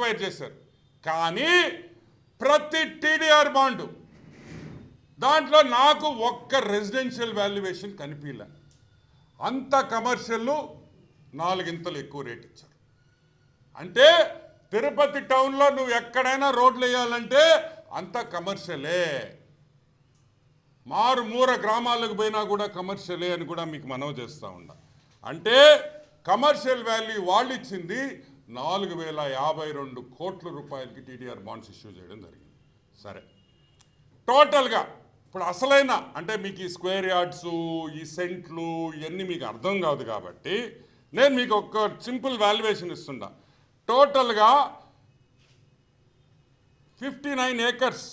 Acquire చేశారు. కానీ ప్రతి టీడీఆర్ బాండు దాంట్లో నాకు ఒక్క రెసిడెన్షియల్ వాల్యుయేషన్ కనిపించలే అంత కమర్షియల్ నాలుగింతలు ఎక్కువ రేట్ ఇచ్చారు. అంటే తిరుపతి టౌన్లో నువ్వు ఎక్కడైనా రోడ్లు వేయాలంటే అంత కమర్షియలే మారుమూర గ్రామాలకు పోయినా కూడా కమర్షియలే అని కూడా మీకు మనవి చేస్తూ ఉండ అంటే కమర్షియల్ వాల్యూ వాళ్ళు ఇచ్చింది నాలుగు వేల యాభై రెండు కోట్ల రూపాయలకి టీడీఆర్ బాండ్స్ ఇష్యూ చేయడం జరిగింది. సరే. టోటల్గా ఇప్పుడు అసలైన అంటే మీకు ఈ స్క్వేర్ యార్డ్స్ ఈ సెంట్లు ఇవన్నీ మీకు అర్థం కాదు కాబట్టి నేను మీకు ఒక సింపుల్ వాల్యుయేషన్ ఇస్తుండా టోటల్గా fifty nine acres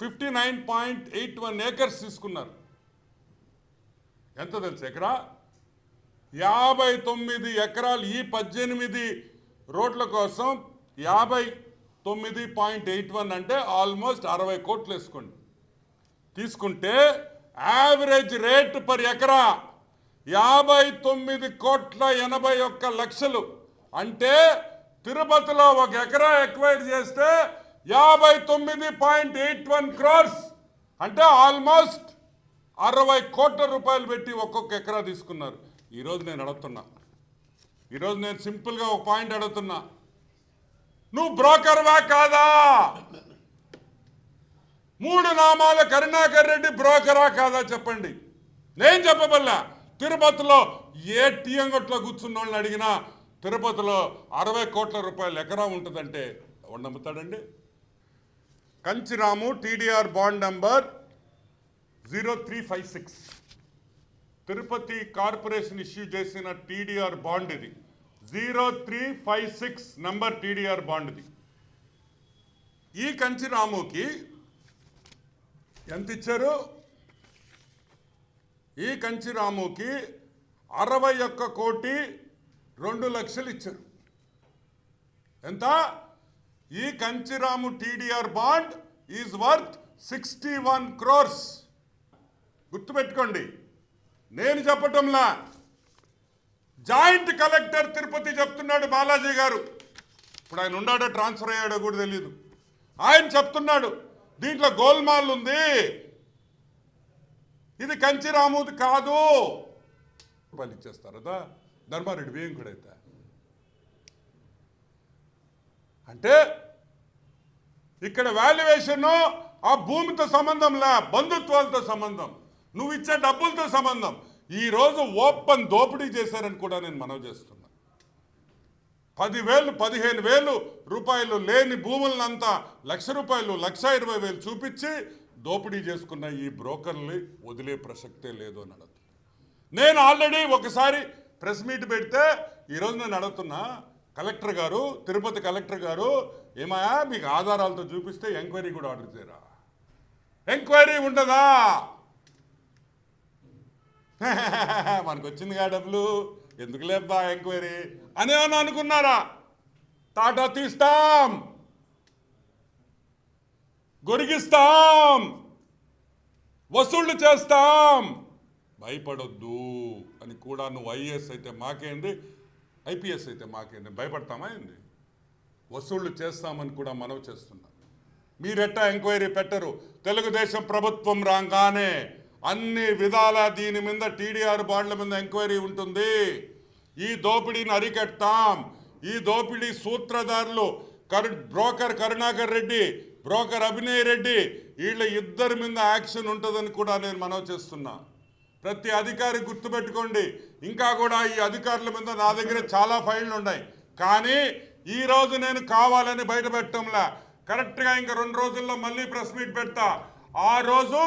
fifty nine point eight one acres తీసుకున్నారు. ఎంత తెలుసు ఎకరా? యాభై తొమ్మిది ఎకరాలు ఈ పద్దెనిమిది రోడ్ల కోసం యాభై తొమ్మిది పాయింట్ ఎయిట్ వన్ అంటే ఆల్మోస్ట్ అరవై కోట్లు వేసుకోండి. తీసుకుంటే యావరేజ్ రేట్ పర్ ఎకరా యాభై తొమ్మిది కోట్ల ఎనభై ఒక్క లక్షలు. అంటే తిరుపతిలో ఒక ఎకరా ఎక్వైర్ చేస్తే యాభై తొమ్మిది పాయింట్ ఎయిట్ వన్ క్రోర్స్. అంటే ఆల్మోస్ట్ అరవై కోట్ల రూపాయలు పెట్టి ఒక్కొక్క ఎకరా తీసుకున్నారు. ఈరోజు నేను అడుగుతున్నా ఈరోజు నేను సింపుల్గా ఒక పాయింట్ అడుగుతున్నా. నువ్వు బ్రోకర్వా కాదా? మూడు నామాల కరుణాకర్ రెడ్డి బ్రోకరా కాదా చెప్పండి. నేను చెప్పబల్లా తిరుపతిలో ఏ టీఎం కొట్లో కూర్చున్న వాళ్ళని అడిగినా తిరుపతిలో అరవై కోట్ల రూపాయలు ఎకరా ఉంటుందంటే ఎవరు నమ్ముతాడండి? Kanchiramu TDR bond number zero three five six. Tirupati corporation issue చేసిన టీడీఆర్ బాండ్ ఇది. Zero three five six number TDR bond ఇది. ఈ కంచిరాముకి ఎంత ఇచ్చారు? ఈ కంచిరాముకి అరవై ఒక్క కోటి రెండు లక్షలు ఇచ్చారు. ఎంత? ఈ Kanchiramu TDR bond is worth sixty one crores. గుర్తుపెట్టుకోండి. నేను చెప్పటంలా. జాయింట్ కలెక్టర్ తిరుపతి చెప్తున్నాడు బాలాజీ గారు. ఇప్పుడు ఆయన ఉన్నాడో ట్రాన్స్ఫర్ అయ్యాడో కూడా తెలియదు ఆయన చెప్తున్నాడు దీంట్లో గోల్మాల్ ఉంది. ఇది కంచిరాముది కాదు. వాళ్ళు ఇచ్చేస్తారదా ధర్మారెడ్డి వేయం కూడా అంటే ఇక్కడ వాల్యుయేషన్ ఆ భూమితో సంబంధంలా బంధుత్వాలతో సంబంధం. నువ్వు ఇచ్చే డబ్బులతో సంబంధం. ఈరోజు ఓపెన్ దోపిడీ చేశారని కూడా నేను మనవి చేస్తున్నా. పదివేలు పదిహేను వేలు రూపాయలు లేని భూములనంతా లక్ష రూపాయలు లక్ష ఇరవై వేలు చూపించి దోపిడీ చేసుకున్న ఈ బ్రోకర్ని వదిలే ప్రసక్తే లేదు అని అడుగుతున్నా నేను ఆల్రెడీ ఒకసారి ప్రెస్ మీట్ పెడితే ఈరోజు నేను అడుగుతున్నా కలెక్టర్ గారు తిరుపతి కలెక్టర్ గారు ఏమయా మీకు ఆధారాలతో చూపిస్తే ఎంక్వైరీ కూడా ఆర్డర్ చేయరా? ఎంక్వైరీ ఉండదా? మనకు వచ్చిందిగా డబ్బులు. ఎందుకు లేబ్బా ఎంక్వైరీ? అని ఏమన్నా అనుకున్నారా? టాటా తీస్తాం. గొరిగిస్తాం. వసూళ్ళు చేస్తాం. భయపడొద్దు అని కూడా నువ్వు ఐఏఎస్ అయితే మాకేంది? ఐపీఎస్ అయితే మాకేంది? భయపడతామా ఏంది? వసూళ్ళు చేస్తామని కూడా మనవి చేస్తున్నాం. మీరెట్టా ఎంక్వైరీ పెట్టరు? తెలుగుదేశం ప్రభుత్వం రాగానే అన్ని విధాల దీని మీద టీడీఆర్ బాండ్ల మీద ఎంక్వైరీ ఉంటుంది. ఈ దోపిడీని అరికట్టాం ఈ దోపిడీ సూత్రధారులు కరు బ్రోకర్ కరుణాకర్ రెడ్డి బ్రోకర్ అభినయ్ రెడ్డి వీళ్ళ ఇద్దరి మీద యాక్షన్ ఉంటుందని కూడా నేను మనవి చేస్తున్నా. ప్రతి అధికారి గుర్తుపెట్టుకోండి. ఇంకా కూడా ఈ అధికారుల మీద నా దగ్గర చాలా ఫైళ్ళు ఉన్నాయి. కానీ ఈ రోజు నేను కావాలని బయట పెట్టడంలా కరెక్ట్గా ఇంకా రెండు రోజుల్లో మళ్ళీ ప్రెస్ మీట్ పెడతా. ఆ రోజు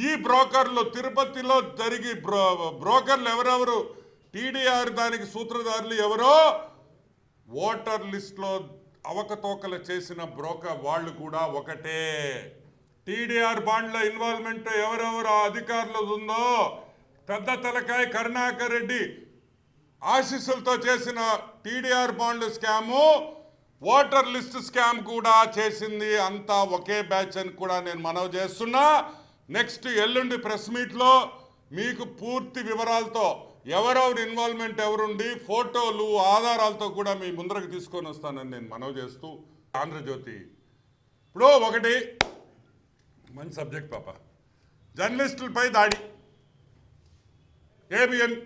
ఈ బ్రోకర్లు తిరుపతిలో జరిగి బ్రో బ్రోకర్లు ఎవరెవరు? టీడీఆర్ దానికి సూత్రధారులు ఎవరో? ఓటర్ లిస్ట్లో అవకతవకలు చేసిన బ్రోకర్ వాళ్ళు కూడా ఒకటే. టీడీఆర్ బాండ్ల ఇన్వాల్వ్మెంట్ ఎవరెవరు ఆ అధికారులు ఉందో? పెద్ద తలకాయ కరుణాకర్ రెడ్డి ఆశీస్సులతో చేసిన TDR bond scam voter list scam కూడా చేసింది. అంతా ఒకే బ్యాచ్ అని కూడా నేను మనవి చేస్తున్నా. నెక్స్ట్ ఎల్లుండి ప్రెస్ మీట్లో మీకు పూర్తి వివరాలతో ఎవరెవరు ఇన్వాల్వ్మెంట్ ఎవరుండి ఫోటోలు ఆధారాలతో కూడా మీ ముందరకు తీసుకొని వస్తానని నేను మనవి చేస్తూ ఆంధ్రజ్యోతి. ఇప్పుడు ఒకటి మంచి సబ్జెక్ట్ పాప. జర్నలిస్టులపై దాడి. ఏబిఎన్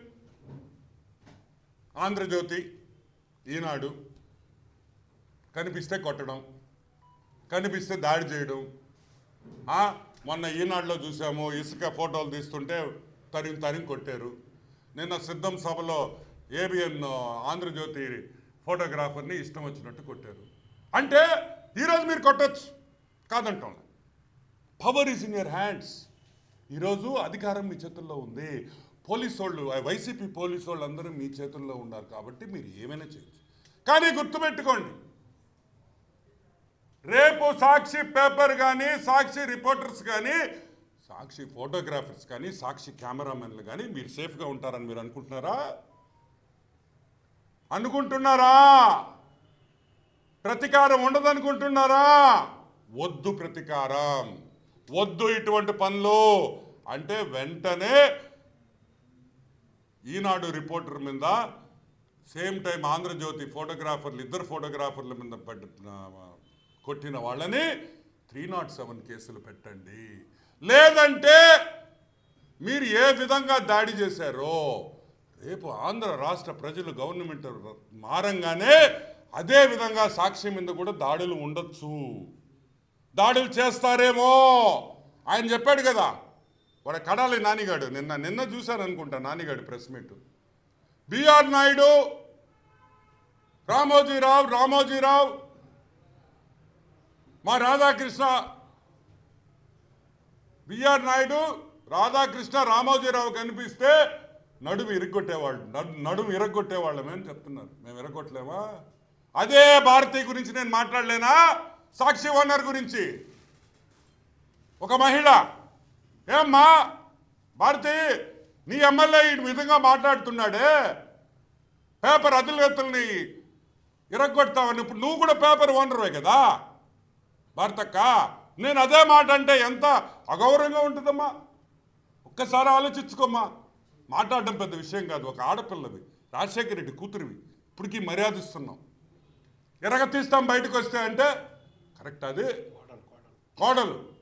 ఆంధ్రజ్యోతి ఈనాడు కనిపిస్తే కొట్టడం కనిపిస్తే దాడి చేయడం మొన్న ఈనాడులో చూసాము ఇసుక ఫోటోలు తీస్తుంటే తరిం తరిం కొట్టారు. నిన్న సిద్ధం సభలో ఏబిఎన్ ఆంధ్రజ్యోతి ఫోటోగ్రాఫర్ని ఇష్టం వచ్చినట్టు కొట్టారు. అంటే ఈరోజు మీరు కొట్టచ్చు. కాదంటాం. Power is in your hands ఈరోజు అధికారం మీ చేతుల్లో ఉంది. పోలీసు వాళ్ళు వైసీపీ పోలీసు వాళ్ళు అందరూ మీ చేతుల్లో ఉన్నారు కాబట్టి మీరు ఏమైనా చేయొచ్చు. కానీ గుర్తుపెట్టుకోండి రేపు సాక్షి పేపర్ కానీ సాక్షి రిపోర్టర్స్ కానీ సాక్షి ఫోటోగ్రాఫర్స్ కానీ సాక్షి కెమెరామెన్లు కానీ మీరు సేఫ్గా ఉంటారని మీరు అనుకుంటున్నారా? అనుకుంటున్నారా? ప్రతీకారం ఉండదనుకుంటున్నారా? వద్దు ప్రతీకారం. వద్దు ఇటువంటి పనులు. అంటే వెంటనే ఈనాడు రిపోర్టర్ మీద సేమ్ టైం ఆంధ్రజ్యోతి ఫోటోగ్రాఫర్లు ఇద్దరు ఫోటోగ్రాఫర్ల మీద పెట్టిన కొట్టిన వాళ్ళని త్రీ నాట్ సెవెన్ కేసులు పెట్టండి. లేదంటే మీరు ఏ విధంగా దాడి చేశారో రేపు ఆంధ్ర రాష్ట్ర ప్రజలు గవర్నమెంట్ మారంగానే అదే విధంగా సాక్షి మీద కూడా దాడులు ఉండొచ్చు. దాడులు చేస్తారేమో? ఆయన చెప్పాడు కదా వాడు కడాలి నానిగాడు నిన్న నిన్న చూశారనుకుంటా నానిగాడు press meet. BR Naidu Ramojirao Ramojirao మా రాధాకృష్ణ బిఆర్ నాయుడు రాధాకృష్ణ రామోజీరావు కనిపిస్తే నడుము ఇరగొట్టేవాళ్ళు నడుము ఇరగొట్టేవాళ్ళమే అని చెప్తున్నారు. మేము ఇరగొట్టలేమా అదే భారతి గురించి నేను మాట్లాడలేనా? సాక్షి ఓనర్ గురించి. ఒక మహిళ ఏమ్మా భారతి నీ ఎమ్మెల్యే ఈ విధంగా మాట్లాడుతున్నాడే? పేపర్ అదిలెత్తుల్ని ఇరగొడతావని ఇప్పుడు నువ్వు కూడా పేపర్ ఓనర్వే కదా? భారతక్క నేను అదే మాట అంటే ఎంత అగౌరవంగా ఉంటుందమ్మా? ఒక్కసారి ఆలోచించుకోమ్మా. మాట్లాడడం పెద్ద విషయం కాదు ఒక ఆడపిల్లవి రాజశేఖర రెడ్డి కూతురివి. ఇప్పటికీ మర్యాద ఇస్తున్నాం. ఎరగ తీస్తాం బయటకు వస్తే అంటే కరెక్ట్ అది? కోడలు.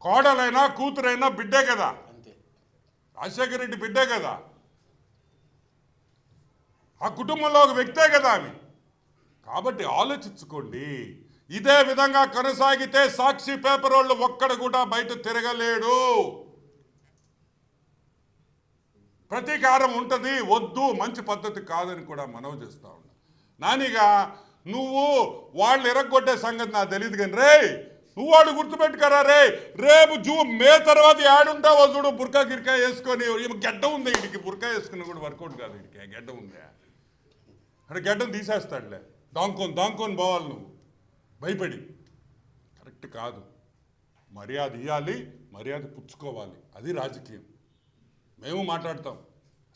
కోడలైనా కూతురైనా బిడ్డే కదా. అంతే. రాజశేఖర రెడ్డి బిడ్డే కదా. ఆ కుటుంబంలో ఒక వ్యక్తే కదా ఆమె. కాబట్టి ఆలోచించుకోండి. ఇదే విధంగా కొనసాగితే సాక్షి పేపర్ వాళ్ళు ఒక్కడ కూడా బయట తిరగలేడు. ప్రతీకారం ఉంటుంది వద్దు మంచి పద్ధతి కాదని కూడా మనవి చేస్తా ఉన్నా. నానిగా నువ్వు వాళ్ళు ఎరగొట్టే సంగతి నాకు తెలియదు కానీ రే నువ్వు వాడు గుర్తుపెట్టుకరా రే రేపు జూ మే తర్వాత ఆడుంటావో చూడు బుర్కా గిర్కా వేసుకొని ఈమె గడ్డ ఉంది వీడికి బుర్కా వేసుకుని కూడా వర్కౌట్ కాదు వీడికి గడ్డ ఉంది. అక్కడ గడ్డం తీసేస్తాడులే. దాంకొని దాంకొని పోవాలి నువ్వు. భయపడి. కరెక్ట్ కాదు. మర్యాద ఇవ్వాలి మర్యాద పుచ్చుకోవాలి. అది రాజకీయం. మేము మాట్లాడతాం.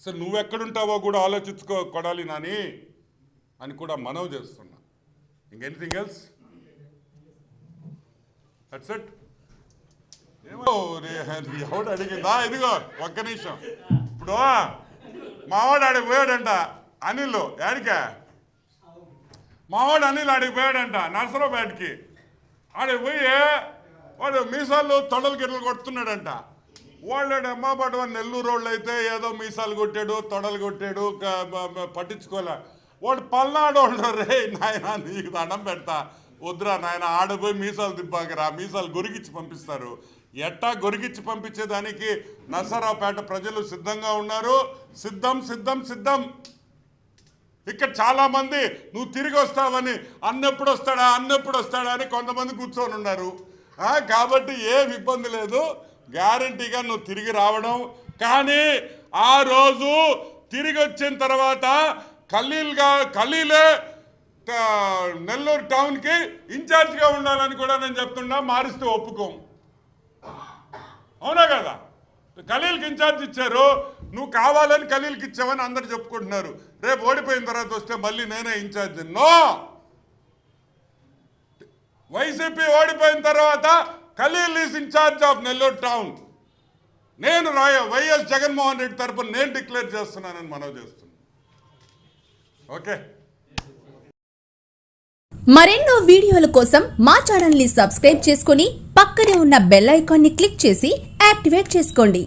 అసలు నువ్వెక్కడుంటావో కూడా ఆలోచించుకో కొడాలి నాని అని కూడా మనవి చేస్తున్నా. ఇంకెనిథింగ్ ఎల్స్ దట్స్ ఇట్ ఏమో రే- ఎవడు అడిగిందా? ఇదిగో ఒక్క నిమిషం. ఇప్పుడు మావాడు ఆడికి పోయాడంట. అనిల్ యాడికా? మావాడు అనిల్ ఆడికి పోయాడంట నర్సరావుపేటకి. ఆడికి పోయి వాడు మీసాలు తొడలు గిట్టలు కొడుతున్నాడంట. వాళ్ళు అమ్మ పడవ నెల్లూరు వాళ్ళు అయితే ఏదో మీసాలు కొట్టాడు తొడలు కొట్టాడు పట్టించుకోలే. వాడు పల్నాడు వాళ్ళు రే నాయన నీకు దండం పెడతా. వద్దురా నాయన ఆడపోయి మీసాలు తిప్పాకరా మీసాలు గొరిగిచ్చి పంపిస్తారు. ఎట్టా గొరిగిచ్చి పంపించేదానికి నరసరావుపేట ప్రజలు సిద్ధంగా ఉన్నారు. సిద్ధం సిద్ధం సిద్ధం. ఇక్కడ చాలా మంది నువ్వు తిరిగి వస్తావని అన్నెప్పుడు వస్తాడా అన్నెప్పుడు వస్తాడా అని కొంతమంది కూర్చొని ఉన్నారు. కాబట్టి ఏం ఇబ్బంది లేదు. గ్యారంటీగా నువ్వు తిరిగి రావడం. కానీ ఆ రోజు తిరిగి వచ్చిన తర్వాత ఖలీల్గా ఖలీలే నెల్లూరు టౌన్కి ఇన్ఛార్జ్గా ఉండాలని కూడా నేను చెప్తున్నా మారిస్తే ఒప్పుకోం. అవునా కదా? ఖలీల్కి ఇన్ఛార్జ్ ఇచ్చారు. నువ్వు కావాలని ఖలీల్కి ఇచ్చావని అందరు చెప్పుకుంటున్నారు. రేపు ఓడిపోయిన తర్వాత వస్తే మళ్ళీ నేనే ఇన్ఛార్జ్. నో! వైసీపీ ఓడిపోయిన తర్వాత Khaleel is in-charge of Nellore town. నేను రాయ వైఎస్ జగన్మోహన్ రెడ్డి తరపున నేను డిక్లేర్ చేస్తున్నానని మనవి చేస్తున్నాను. ఓకే? మరెన్నో వీడియోల కోసం మా ఛానల్ని సబ్స్క్రైబ్ చేసుకుని పక్కనే ఉన్న బెల్ ఐకాన్ని క్లిక్ చేసి యాక్టివేట్ చేసుకోండి.